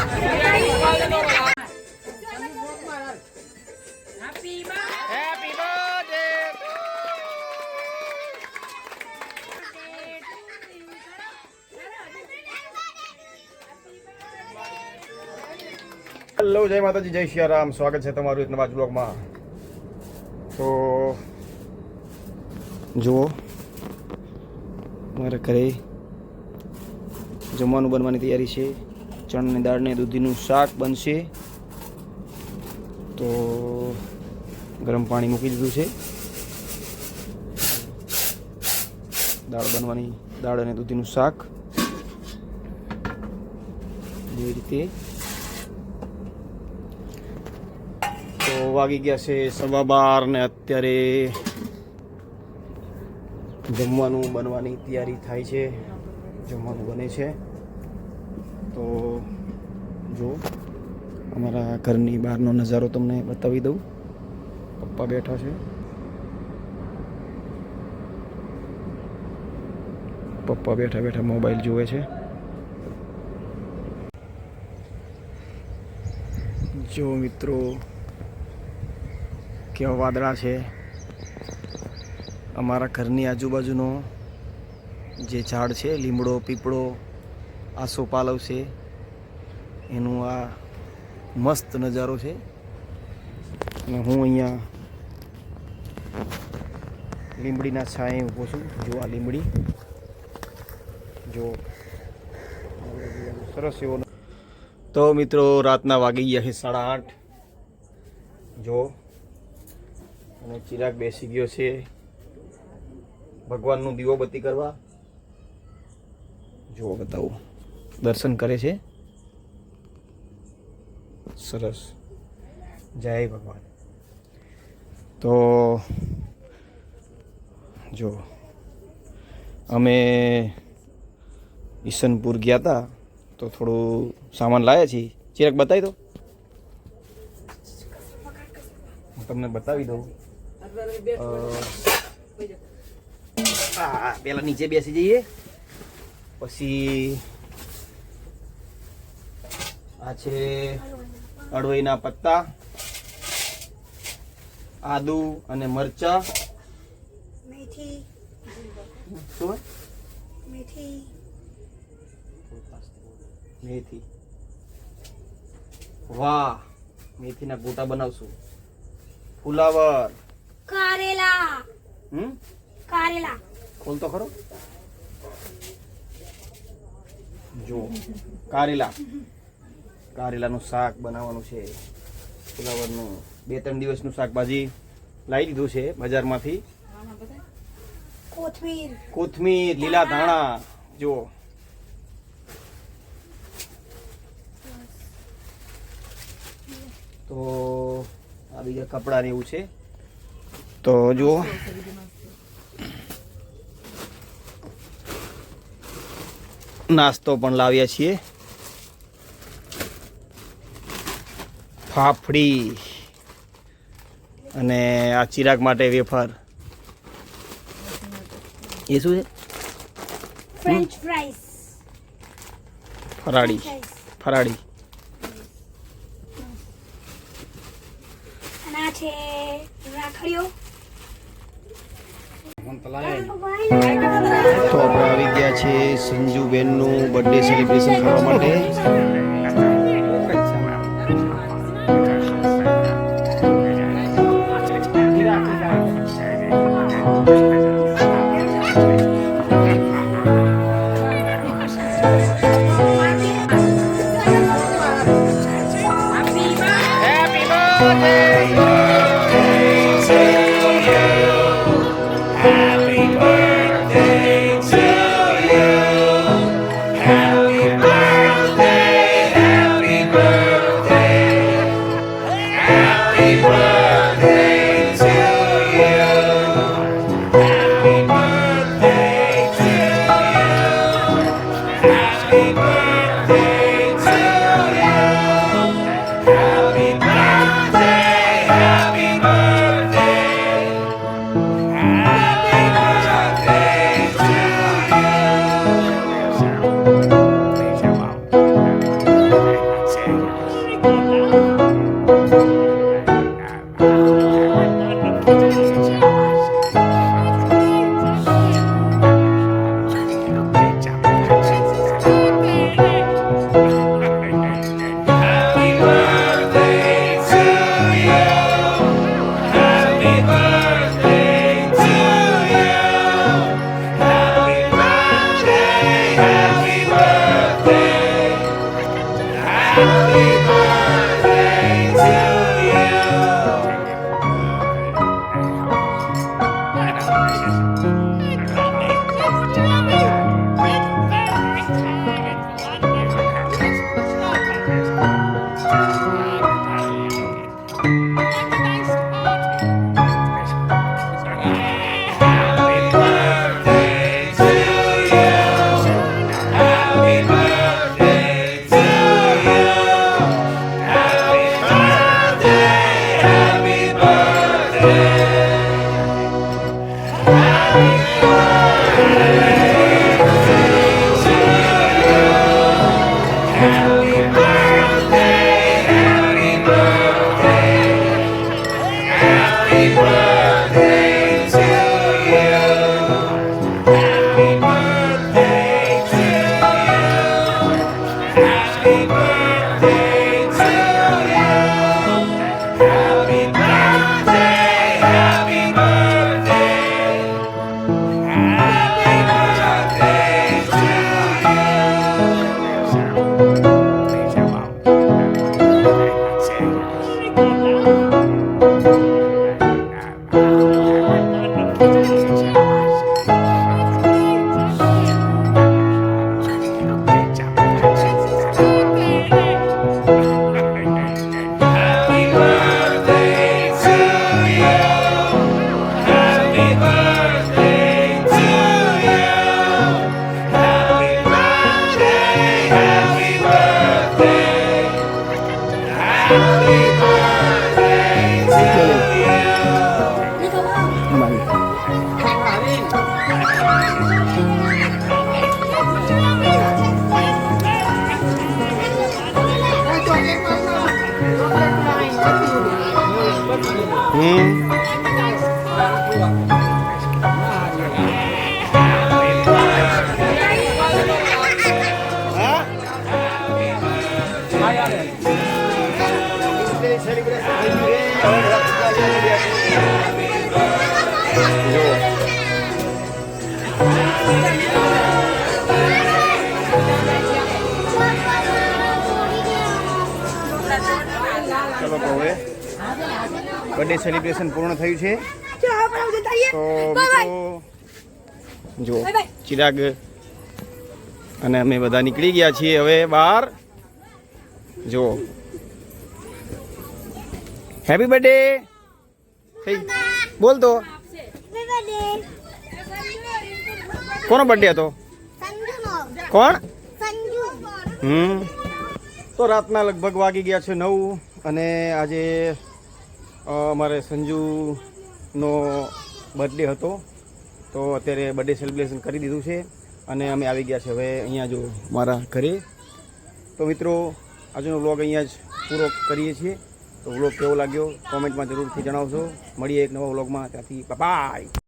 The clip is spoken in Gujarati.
Happy birthday to હેલો જય માતાજી જય સિયારામ સ્વાગત છે તમારું એક નવા જ બ્લોગમાં તો જુઓ મારા ઘરે જમવાનું બનવાની તૈયારી છે ચણાની દાળને દૂધીનું શાક બનશે. તો ગરમ પાણી મૂકી દીધું છે. દાળ બનવાની, દાળ અને દૂધીનું શાક. જેવી રીતે. તો વાગી ગયા છે સવા બાર ને અત્યારે જમવાનું બનવાની તૈયારી થાય છે. જમવાનું બને છે. તો જો, અમારા ઘરની બહારનો નજારો તમને બતાવી દઉં. પપ્પા બેઠા છે. પપ્પા બેઠા બેઠા મોબાઈલ જુએ છે. જો મિત્રો, કેવા વાદળા છે. અમારા ઘરની આજુબાજુનો જે ઝાડ છે, લીમડો, પીપળો આસોપાલવ છે. એનું આ મસ્ત નજારો છે. અને હું અહીંયા લીમડીના છાંયે ઊભો છું. જો આ લીમડી જો સરસ એવો તો મિત્રો, રાતના વાગી ગયા છે સાડા આઠ. જો, અને ચિરાગ બેસી ગયો છે. ભગવાનનું દીવોબત્તી કરવા. જો બતાવું. દર્શન કરે છે? સરસ. જય ભગવાન. તો જો, અમે ઈસનપુર ગયા હતા તો થોડું સામાન લાવ્યા છીએ. ચિરાગ, બતાવી દો. હું તમને બતાવી દઉં. પેલા નીચે બેસી જઈએ. પછી આ છે અડવઈના પત્તા આદુ અને મરચા. મેથી. શું? મેથી. મેથી. વાહ મેથીના ગોટા બનાવશું. ફુલાવર. કારેલા. હમ? કારેલા. ખોલ તો ખરો? જો કારેલા. કારેલાનું શાક બનાવવાનું છે. ફુલાવરનું બે ત્રણ દિવસનું શાકભાજી લાવી દીધું છે બજારમાંથી. કોથમીર. કોથમીર લીલા ધાણા જુઓ. તો આ બીજા કપડાં એવું છે. તો જુઓ. નાસ્તો પણ લાવ્યા છીએ. ફાફડી અને આ ચિરાગ માટે વેફર. એ શું છે? ફ્રેન્ચ ફ્રાઈસ ફરાળી. ફરાળી. આ છે રાખડીઓ. તો આપણે આવી ગયા છે સંજુબેનનું બર્થડે સેલિબ્રેશન કરવા માટે. 啊 હમ Hmm. બર્થડે સેલિબ્રેશન પૂર્ણ થયું છે. તો. મિત્રો જો Bye bye. ચિરાગ અને અમે બધા નીકળી ગયા છીએ હવે બહાર જો હેપી બર્થડે બોલ તો કોનો બર્થડે હતો કોણ હમ તો રાતના લગભગ વાગી ગયા છે નવ અને આજે અમારે સંજુનો બર્થડે હતો, તો અત્યારે બર્થડે સેલિબ્રેશન કરી દીધું છે અને અમે આવી ગયા છે હવે અહીંયા જો મારા ઘરે. તો મિત્રો, આજનો વ્લોગ અહીંયા જ પૂરો કરીએ છીએ. તો વ્લોગ કેવો લાગ્યો? કોમેન્ટમાં જરૂરથી જણાવશો મળીએ એક નવા વ્લોગમાં ત્યાંથી બાય